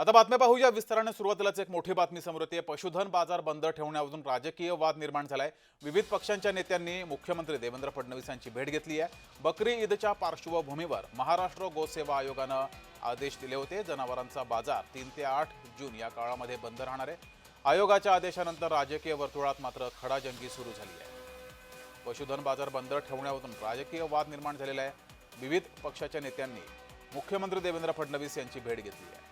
आता बातम्या पाहूया. विस्ताराने सुरुवातीलाच एक मोठी बातमी समोर येते. पशुधन बाजार बंद ठेवण्यावरून राजकीय वाद निर्माण झालाय. विविध पक्षांच्या नेत्यांनी मुख्यमंत्री देवेंद्र फडणवीस यांची भेट घेतली आहे. बकरी ईदच्या पार्श्वभूमीवर महाराष्ट्र गोसेवा आयोगानं आदेश दिले होते. जनावरांचा बाजार तीन ते आठ जून या काळामध्ये बंद राहणार आहे. आयोगाच्या आदेशानंतर राजकीय वर्तुळात मात्र खडाजंगी सुरू झाली आहे. पशुधन बाजार बंद ठेवण्यावरून राजकीय वाद निर्माण झालेला आहे. विविध पक्षाच्या नेत्यांनी मुख्यमंत्री देवेंद्र फडणवीस यांची भेट घेतली आहे.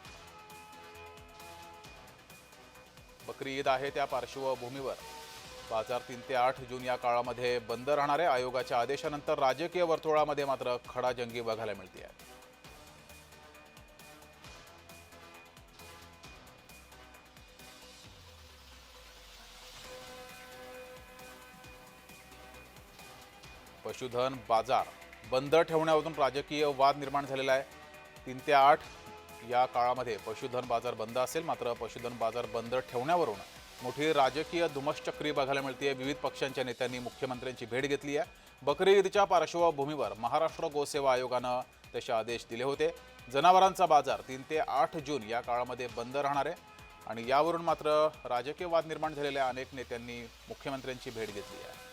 बकरी ईद आहे त्या पार्श्वभूमीवर. बाजार तीन ते आठ जून या काळामध्ये बंद राहणार आहे आयोगाच्या आदेशानंतर राजकीय वर्तुळामध्ये मात्र खडाजंगी बघायला मिळते आहे पशुधन बाजार बंद ठेवण्यावरून राजकीय वाद निर्माण झालेला आहे. तीन ते आठ या काळामध्ये पशुधन बाजार बंद असेल मात्र पशुधन बाजार बंद ठेवण्यावरून मोठी राजकीय धुमश्चक्री बघायला मिळते विविध पक्षांच्या नेत्यांनी मुख्यमंत्र्यांची भेट घेतली आहे. बकरी ईदच्या पार्श्वभूमीवर महाराष्ट्र गोसेवा आयोगानं तसे आदेश दिले होते. जनावरांचा बाजार तीन ते आठ जून या काळामध्ये बंद राहणार आहे आणि यावरून मात्र राजकीय वाद निर्माण झालेल्या अनेक नेत्यांनी मुख्यमंत्र्यांची भेट घेतली आहे.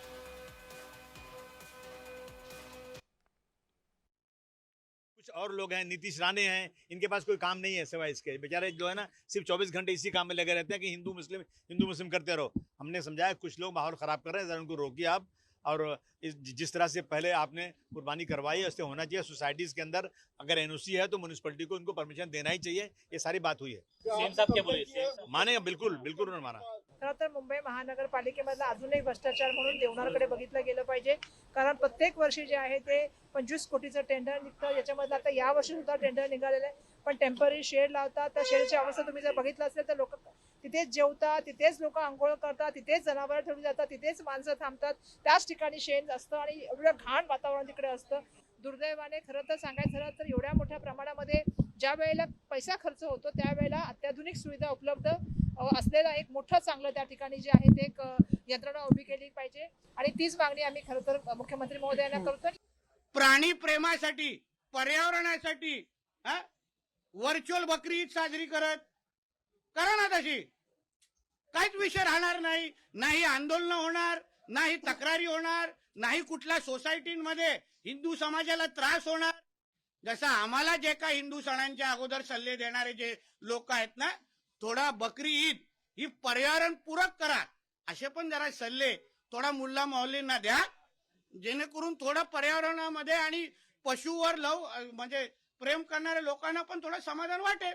कुछ और लोग हैं नीतीश राणे हैं इनके पास कोई काम नहीं है सिवाय इसके। बेचारे जो है ना सिर्फ़ 24 घंटे इसी काम में लगे रहते हैं कि हिंदू मुस्लिम हिंदू मुस्लिम करते रहो। हमने समझाया कुछ लोग माहौल खराब कर रहे हैं जरा उनको रोकिए आप। और जिस तरह से पहले आपने कुर्बानी करवाई है उससे होना चाहिए। सोसाइटीज के अंदर अगर एनओसी है तो म्यूनसिपलिटी को उनको परमिशन देना ही चाहिए। ये सारी बात हुई है। माने बिल्कुल बिल्कुल उन्होंने माना। खरं तर मुंबई महानगरपालिकेमधला अजून एक भ्रष्टाचार म्हणून देवणारकडे बघितलं गेलं पाहिजे. कारण प्रत्येक वर्षी जे आहे ते पंचवीस कोटीचं टेंडर निघतं. याच्यामधलं आता या वर्षी सुद्धा टेंडर निघालेलं आहे. पण टेंपररी शेड लावतात. त्या शेडची अवस्था तुम्ही जर बघितलं असेल तर लोक तिथेच जेवतात तिथेच लोक आंघोळ करतात तिथेच जनावरं ठेवली जातात तिथेच माणसं थांबतात. त्याच ठिकाणी शेण असतं आणि एवढं घाण वातावरण तिकडे असतं. दुर्दैवाने खरं तर सांगायचं झालं तर एवढ्या मोठ्या प्रमाणामध्ये ज्या वेळेला पैसा खर्च होतो त्यावेळेला अत्याधुनिक सुविधा उपलब्ध असलेलं एक मोठं चांगलं त्या ठिकाणी जे आहे ते एक यंत्रणा उभी केली पाहिजे. आणि तीच मागणी आम्ही खरं तर मुख्यमंत्री महोदयांना करतो प्राणी प्रेमासाठी पर्यावरणासाठी व्हर्च्युअल बकरी ईद साजरी करत. करा ना तशी. काहीच विषय राहणार नाही. नाही आंदोलन होणार नाही तक्रारी होणार. नाही कुठल्या सोसायटीमध्ये हिंदू समाजाला त्रास होणार? जसं आम्हाला जे काही हिंदू सणांच्या अगोदर सल्ले देणारे जे लोक आहेत ना थोडा बकरी ईद ही पर्यावरण पूरक करा. असे पण जरा सल्ले थोडा मुल्ला मौलींना द्या. जेणेकरून थोडं पर्यावरणामध्ये आणि पशुवर लव म्हणजे प्रेम करणाऱ्या लोकांना पण थोडं समाधान वाटेल.